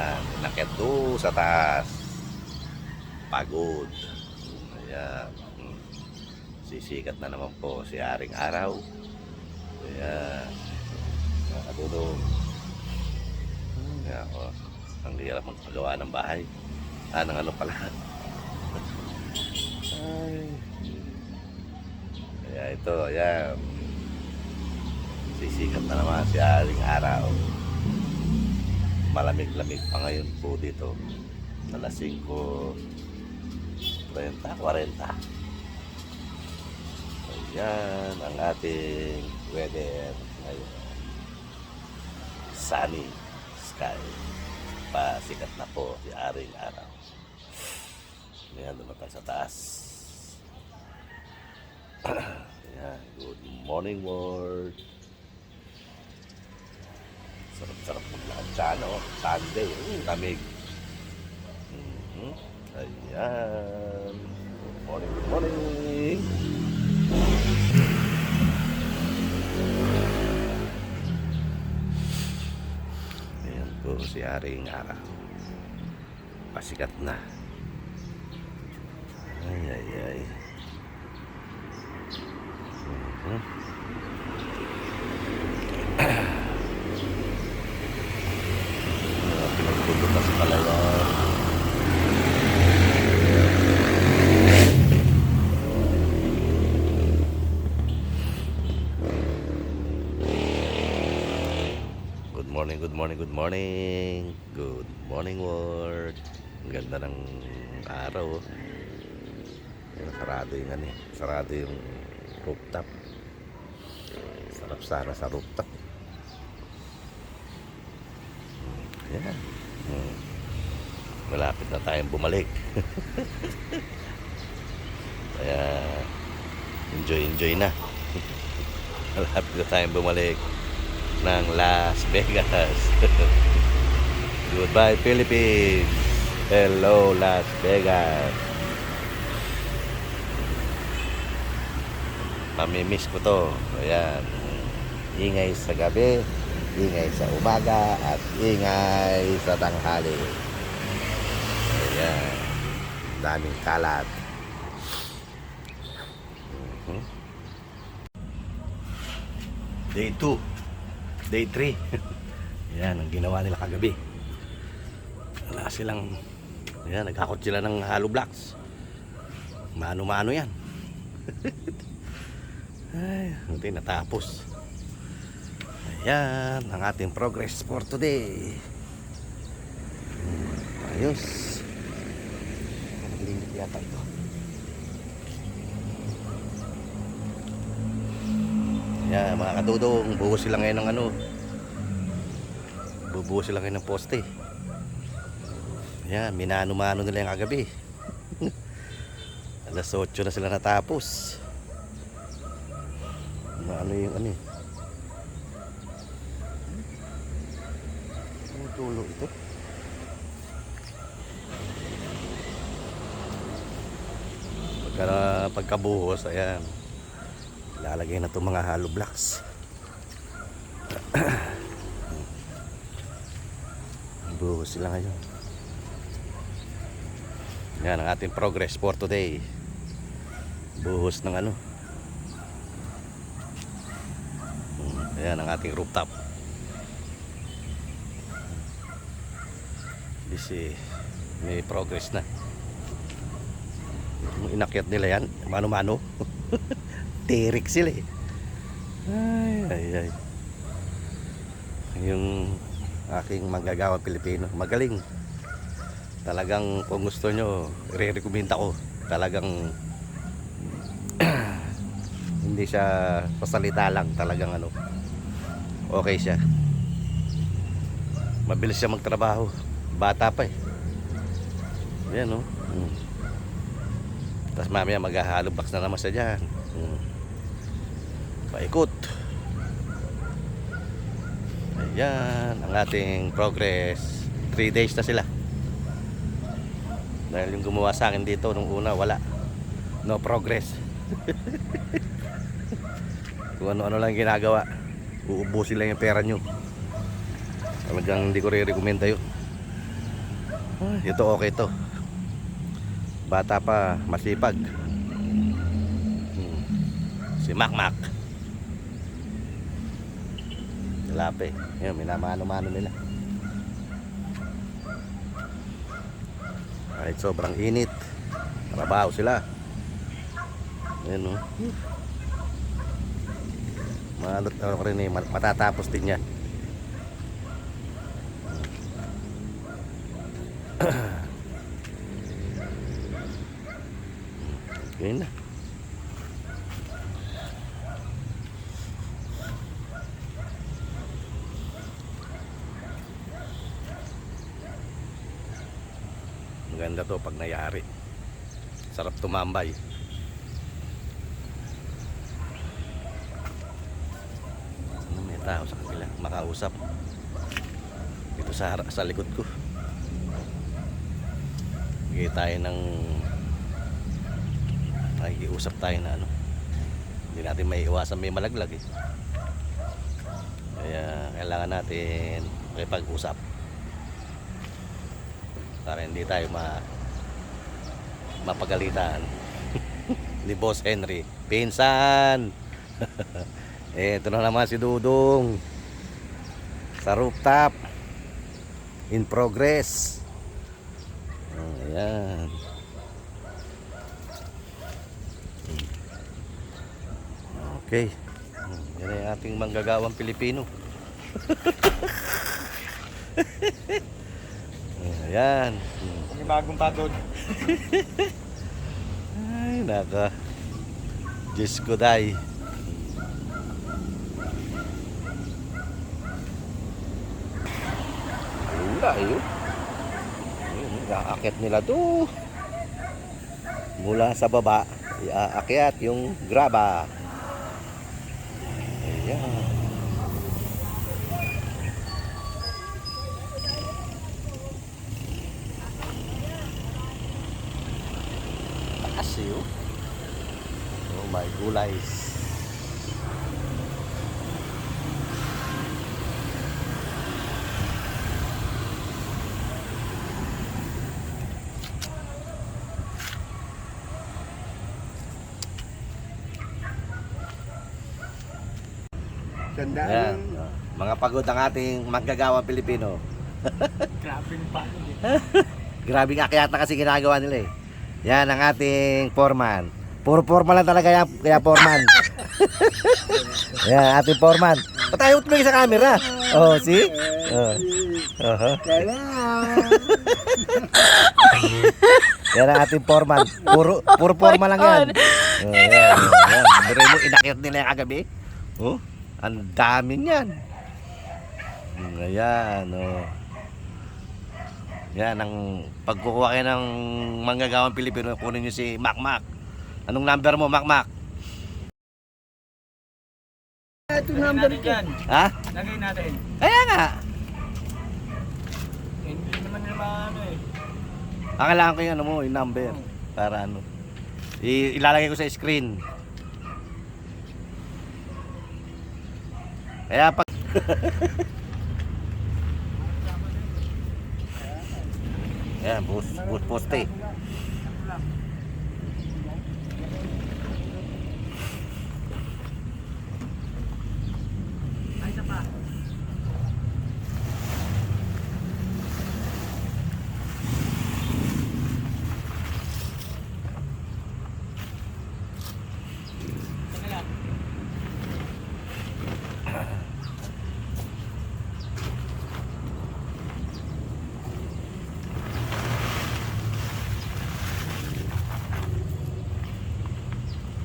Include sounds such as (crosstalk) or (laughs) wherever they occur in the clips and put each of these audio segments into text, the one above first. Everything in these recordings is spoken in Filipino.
Ayan, nakyat doon sa taas. Pagod. Ayan. Sisikat na naman po si Aring Araw. Ayan. Nakatulong. Kaya ako, ang hirap magpagawa ng bahay. Ah, ng ano pala. Ay. Kaya ito, ayan. Sisikat na naman si Aling Araw. Malamig-lamig pa ngayon po dito. Alas 5, 30, 40. Ayan ang ating weather ngayon. Sunny sky. Pasikat na po si Aring Araw. Ayan, tayo sa taas. (clears throat) Ayan, good morning world. Sarap-sarap maglakad sa ano, Sunday. Mm, lamig. Mhm. Ayan. Good morning, good morning. Ayan po si Aring Araw. Pasikat na. Ay, ay, ay. Mhm. Ah, Pinagpupunta sa palayan. Good morning, good morning, good morning. Good morning world. Ang ganda ng araw. oh. Ayun, sarado yung ano eh. Sarado yung rooftop. Sarap sana sa rooftop. Hmm, Yan. Hmm. Malapit na tayong bumalik. (laughs) Kaya enjoy enjoy na. (laughs) Malapit na tayong bumalik ng Las Vegas. (laughs) Goodbye Philippines. Hello Las Vegas. Mamimiss ko to. Ayan. Ingay sa gabi, ingay sa umaga, at ingay sa tanghali. Ayan. Daming kalat. Mhm. Day 2. Day 3. (laughs) Yan ang ginawa nila kagabi. Wala silang Ayan, nagkakot sila ng hollow blocks. Mano-mano yan. (laughs) Ay, hindi natapos. Ayan, ang ating progress for today. Ayos. Limit yata ito. Yan, mga kadudong, buhos sila ngayon ng ano. Bubuhos sila ngayon ng poste. Yan, minano-mano nila yung kagabi. (laughs) Alas 8 na sila natapos. Ano yung ano eh. Ano tulo ito? Pagka, pagkabuhos, ayan. Lalagay na itong mga hollow blocks. (clears throat) Buhos sila ngayon. Yan ang ating progress for today. Buhos ng ano. Ayan ang ating rooftop. Kasi may progress na. Inakyat nila yan, mano-mano. (laughs) Tirik sila eh. Ay, ay, ay. Yung aking manggagawa Pilipino, magaling. Talagang kung gusto nyo, re-recommend ako. Talagang (clears throat) hindi siya pasalita lang. Talagang ano, okay siya. Mabilis siya magtrabaho. Bata pa eh. Yan oh. Hmm. Tapos mamaya maghahalo box na naman siya dyan. Hmm. Paikot. Ayan, ang ating progress. 3 days na sila. Dahil yung gumawa sa akin dito nung una, wala. No progress. (laughs) Kung ano-ano lang ginagawa. Uubusin lang yung pera nyo. Talagang hindi ko re-recommenda yun. Ito okay to. Bata pa, masipag. Hmm. Si Mac Lape. Yan, minamano-mano nila. Kahit sobrang init. Trabaho sila. Ayan o. Malot ano ko rin eh, mat- matatapos din yan. (clears throat) Ganyan na. Maganda to pag nayari. Sarap tumambay. Ano may tao sa kanila makausap. Dito sa sa likod ko. Bigay tayo ng nakikiusap tayo na ano. Hindi natin may iwasan may malaglag eh. Kaya kailangan natin makipag-usap para hindi tayo ma mapagalitan (laughs) ni Boss Henry. Pinsan! (laughs) eh, ito na naman si Dudong sa rooftop in progress. Oh, ayan. Okay. Hmm, Yan ay ating manggagawang Pilipino. (laughs) Ayan. May bagong patod. Ay, naka. Diyos ko, day. Wala, yun. Ayun, Iaakit nila to. Mula sa baba, iaakyat yung graba. Ayan. Yun. Oh my gulays. Tandaan Ayan. ng oh. Mga pagod ang ating manggagawang Pilipino. (laughs) grabe ng patod eh. Grabe nga kaya kasi ginagawa nila eh. Yan ang ating foreman. Puro foreman lang talaga yan, kaya foreman. (laughs) yan, ating foreman. Patayo tumingin sa camera. Oh, see? Oh. Uh-huh. Yan ang ating foreman. Puro, puro foreman lang yan. Oh, yan, yan. Biro mo, inakit nila yung kagabi. Oh, ang dami niyan. Ayan, oh. Yan, ang pagkukuha kayo ng manggagawang Pilipino, kunin nyo si Mac Mac. Anong number mo, Mac Mac? Ito number ko. Ha? Lagay natin. Kaya nga. Hindi naman nila ano eh. Ang kailangan ko yung ano mo, yung number. Para ano. I- ilalagay ko sa screen. Kaya pag... (laughs) Yan, bus, bus poste. Ay, isa pa. Teka lang.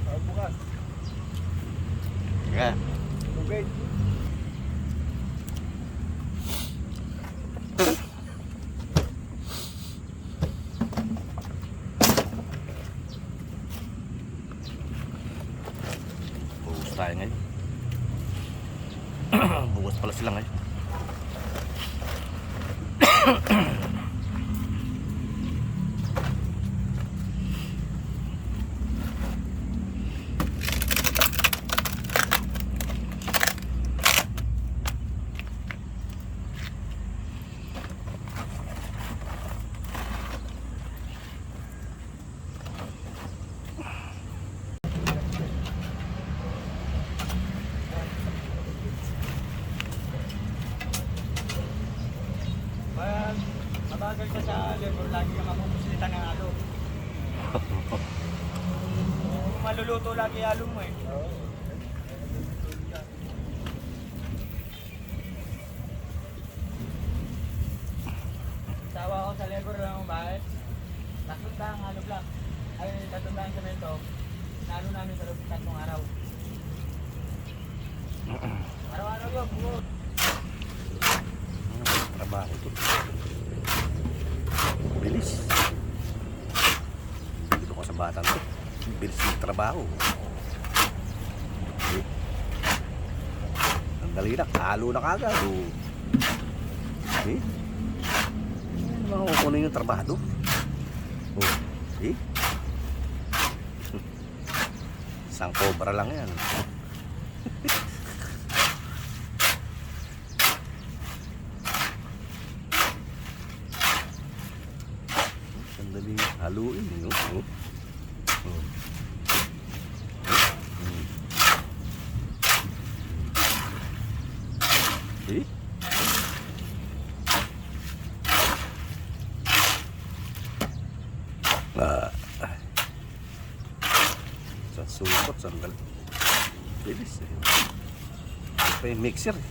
Ah, bukas. Yan. Okay. Bukas tayo ngayon. (coughs) Bukas pala sila ngayon. Mabagal ka sa labor, lagi ka mapupuslita ng. Kung (laughs) maluluto lagi halo mo eh. Sawa ko sa labor ng bahay. Tatlong ang halo block. Ay, tatlong dahang semento. Nalo namin sa loob ng tatlong araw. Araw-araw yun, buo. Trabaho to. Dito ko. Bilis ng trabaho. Ang dali na, halo na kagad. Oh. Eh? Ano mga kukunin yung trabaho? Oh. Eh? (laughs) Isang cobra lang yan. (laughs) Sandali haluin. Oh. Eh? Ah. Sa supot, sandal. Bilis eh. Ito pa yung mixer eh.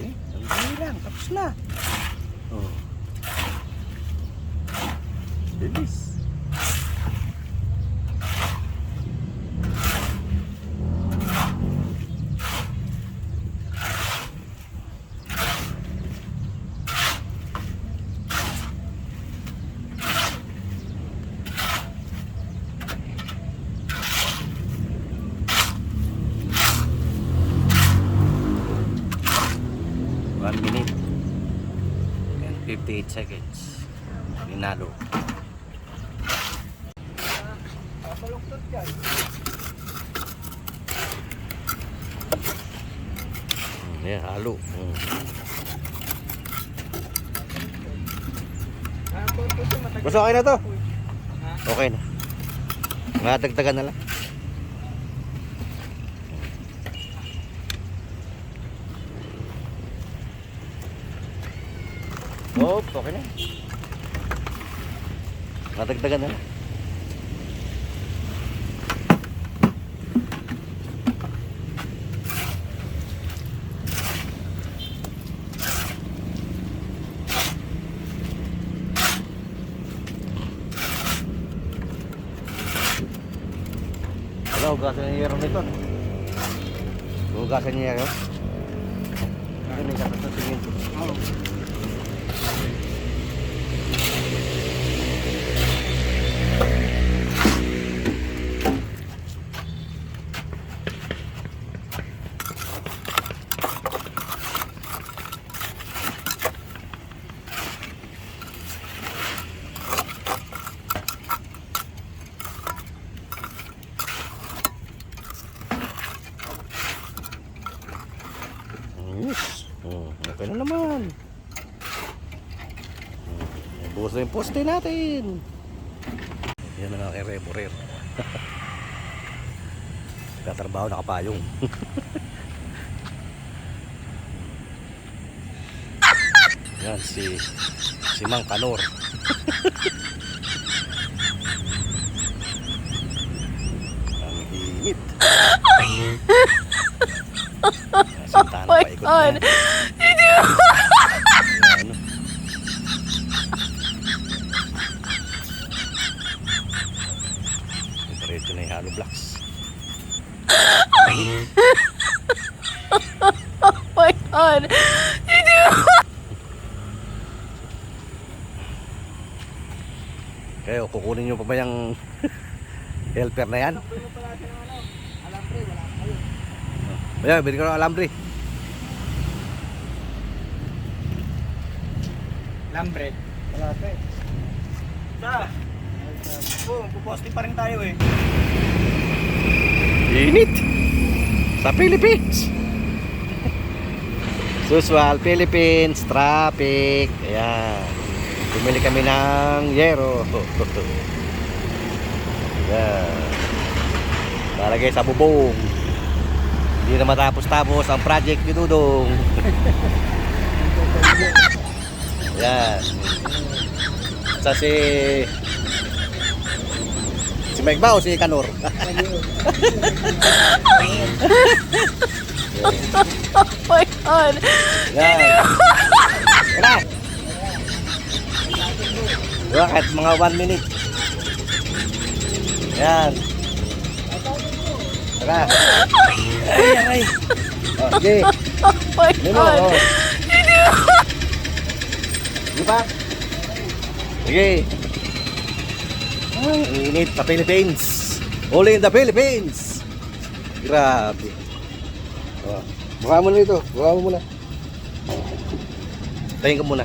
Okay, ang dali lang. Tapos na. Oh. Bilis. One minute and 58 seconds. Ninalo. Pabaluktot yan. Mm, Yeah, halo. Mm. Ah, matagal. Gusto okay na to? Okay na. Madagdagan na lang. Oh, okay na. Madagdagan na lang. Wala, hugasan niya yung nito. Hugasan niya yun. Ano yung katas na tingin ko? Oo. Yes. Oh, okay na naman. Na yung poste natin. Yan ang aking reborer. (laughs) Katrabaho nakapayong. (laughs) Yan si si Mang Kalor. (laughs) Ang init. oh my God. Ano? Diretso na yung hollow blocks. Oh my god. Kayo, kukunin nyo pa ba yung (laughs) helper na yan? Ano. Ayan, bili ko ng alambre. Lambre. Wala pa eh. Sa. Oh, puposting pa rin tayo eh. Init! Sa Philippines! (laughs) Usual, Philippines, traffic. Ayan. Bumili kami ng yero. (laughs) Ayan. Lalagay sa bubong. Hindi na matapos-tapos ang project ni Dudong. (laughs) Ayan. Sa si... Si Mike ba o si Kanor? (laughs) Oh my God. Yan. Tara. Diba, kahit mga 1 minute. Yan. Tara. Ay, aray. Oh, sige. Oh my Nino, God. oh. Di ba? Sige. Ang init sa Philippines. Only in the Philippines. Grabe. Oh. Buka mo na ito. Buka mo muna. Tayin ka muna.